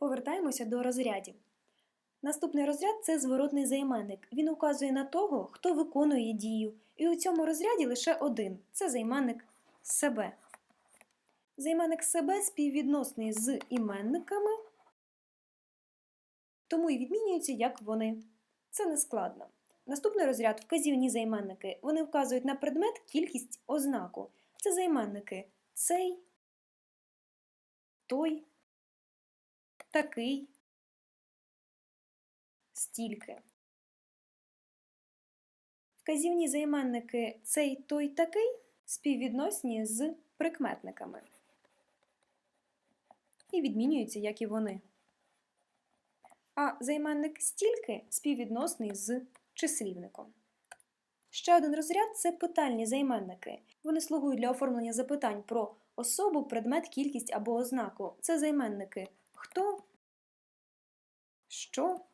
Повертаємося до розрядів. Наступний розряд це зворотний займенник. Він указує на того, хто виконує дію. І у цьому розряді лише один це займенник себе. Займенник себе співвідносний з іменниками, тому і відмінюються, як вони. Це не складно. Наступний розряд вказівні займенники. Вони вказують на предмет кількість ознаку. Це займенники цей, той, такий, стільки. Вказівні займенники цей, той, такий співвідносні з прикметниками. І відмінюються, як і вони. А займенник стільки співвідносний з числівником. Ще один розряд це питальні займенники. Вони слугують для оформлення запитань про особу, предмет, кількість або ознаку. Це займенники хто, що,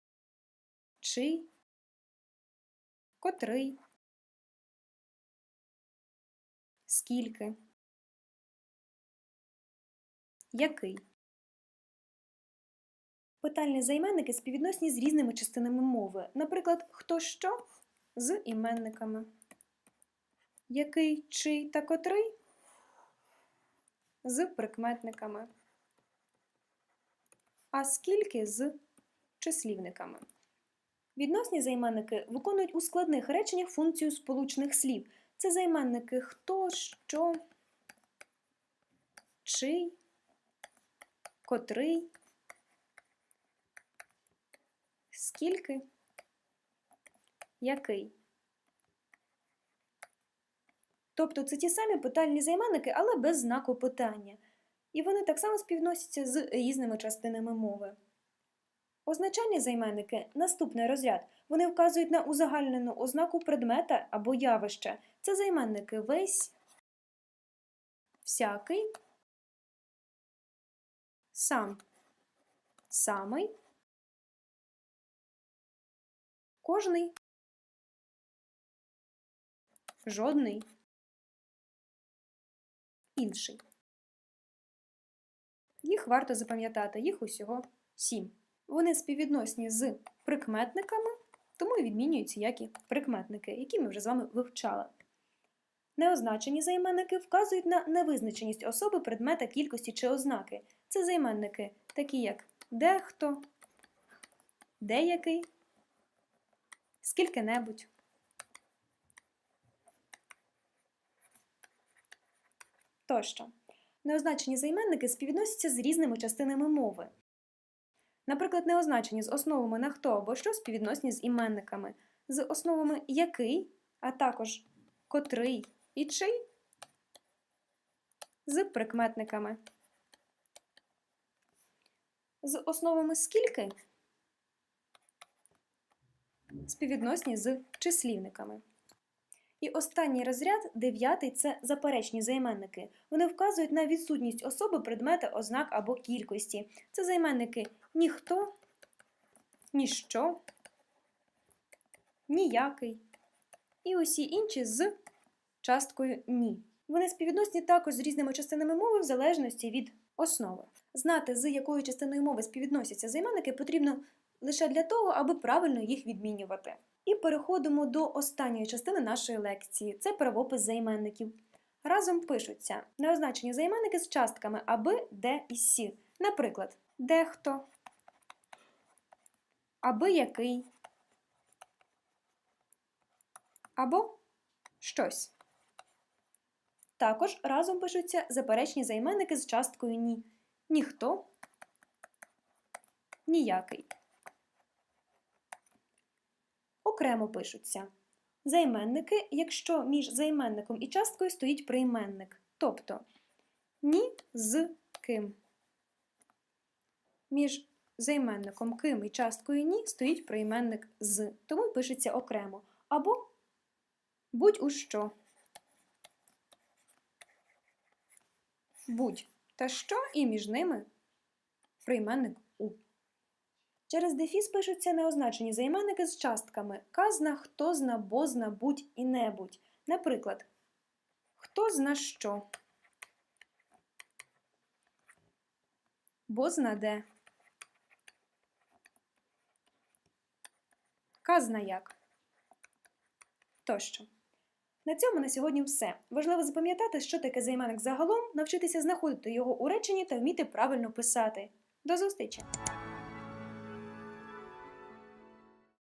чий, котрий, скільки, який. Питальні займенники співвідносні з різними частинами мови. Наприклад, хто що з іменниками. Який, чий та котрий з прикметниками. А скільки з числівниками. Відносні займенники виконують у складних реченнях функцію сполучних слів. Це займенники хто, що, чий, котрий, скільки, який. Тобто це ті самі питальні займенники, але без знаку питання. І вони так само співносяться з різними частинами мови. Означальні займенники наступний розряд. Вони вказують на узагальнену ознаку предмета або явища. Це займенники весь, всякий, сам, самий, кожний, жодний, інший. Їх варто запам'ятати, їх усього сім. Вони співвідносні з прикметниками, тому і відмінюються як і прикметники, які ми вже з вами вивчали. Неозначені займенники вказують на невизначеність особи, предмета, кількості чи ознаки. Це займенники, такі як дехто, деякий, скільки-небудь. Тощо. Неозначені займенники співвідносяться з різними частинами мови. Наприклад, неозначені з основами на хто або що співвідносні з іменниками, з основами який, а також котрий і чий, з прикметниками. З основами скільки співвідносні з числівниками. І останній розряд, дев'ятий це заперечні займенники. Вони вказують на відсутність особи, предмета, ознак або кількості. Це займенники ніхто, ніщо, ніякий і усі інші з часткою ні. Вони співвідносні також з різними частинами мови в залежності від основи. Знати, з якою частиною мови співвідносяться займенники, потрібно лише для того, аби правильно їх відмінювати. І переходимо до останньої частини нашої лекції це правопис займенників. Разом пишуться неозначені займенники з частками аби, де і сі. Наприклад, дехто, аби який, або щось. Також разом пишуться заперечні займенники з часткою ні. Ніхто, ніякий. Окремо пишуться займенники, якщо між займенником і часткою стоїть прийменник, тобто ні з ким. Між займенником ким і часткою ні стоїть прийменник з, тому пишеться окремо. Або будь у що. Будь та що і між ними прийменник. Через дефіс пишуться неозначені займенники з частками казна, хто зна, бозна, будь і небудь. Наприклад, хто зна що, бозна де, казна як тощо. На цьому на сьогодні все. Важливо запам'ятати, що таке займенник загалом, навчитися знаходити його у реченні та вміти правильно писати. До зустрічі!